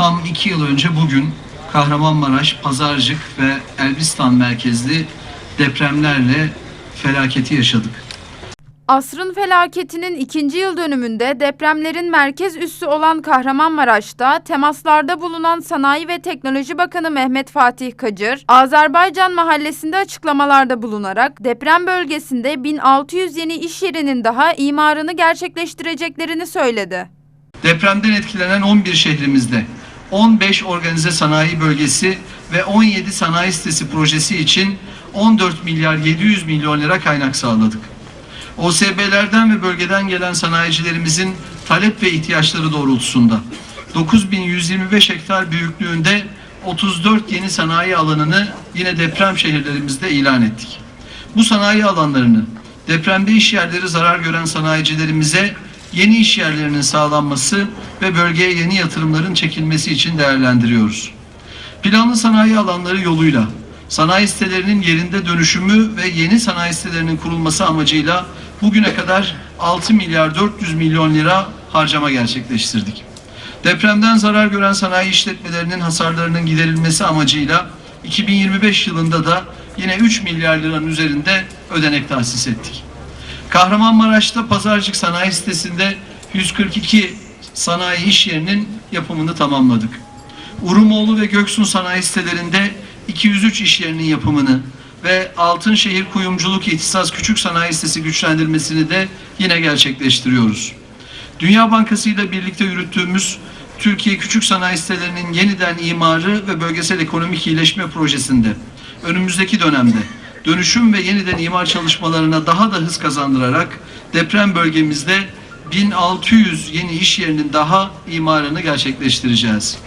Tam iki yıl önce bugün Kahramanmaraş, Pazarcık ve Elbistan merkezli depremlerle felaketi yaşadık. Asrın felaketinin ikinci yıl dönümünde depremlerin merkez üssü olan Kahramanmaraş'ta temaslarda bulunan Sanayi ve Teknoloji Bakanı Mehmet Fatih Kacır, Azerbaycan mahallesinde açıklamalarda bulunarak deprem bölgesinde 1600 yeni iş yerinin daha imarını gerçekleştireceklerini söyledi. Depremden etkilenen 11 şehrimizde 15 organize sanayi bölgesi ve 17 sanayi sitesi projesi için 14 milyar 700 milyon lira kaynak sağladık. OSB'lerden ve bölgeden gelen sanayicilerimizin talep ve ihtiyaçları doğrultusunda 9125 hektar büyüklüğünde 34 yeni sanayi alanını yine deprem şehirlerimizde ilan ettik. Bu sanayi alanlarını depremde iş yerleri zarar gören sanayicilerimize yeni iş yerlerinin sağlanması ve bölgeye yeni yatırımların çekilmesi için değerlendiriyoruz. Planlı sanayi alanları yoluyla sanayi sitelerinin yerinde dönüşümü ve yeni sanayi sitelerinin kurulması amacıyla bugüne kadar 6 milyar 400 milyon lira harcama gerçekleştirdik. Depremden zarar gören sanayi işletmelerinin hasarlarının giderilmesi amacıyla 2025 yılında da yine 3 milyar liranın üzerinde ödenek tahsis ettik. Kahramanmaraş'ta Pazarcık Sanayi Sitesi'nde 142 sanayi iş yerinin yapımını tamamladık. Urumoğlu ve Göksun sanayi sitelerinde 203 iş yerinin yapımını ve Altınşehir Kuyumculuk İhtisas Küçük Sanayi Sitesi güçlendirmesini de yine gerçekleştiriyoruz. Dünya Bankası ile birlikte yürüttüğümüz Türkiye Küçük Sanayi Sitelerinin yeniden imarı ve bölgesel ekonomik iyileşme projesinde önümüzdeki dönemde dönüşüm ve yeniden imar çalışmalarına daha da hız kazandırarak deprem bölgemizde 1600 yeni iş yerinin daha imarını gerçekleştireceğiz.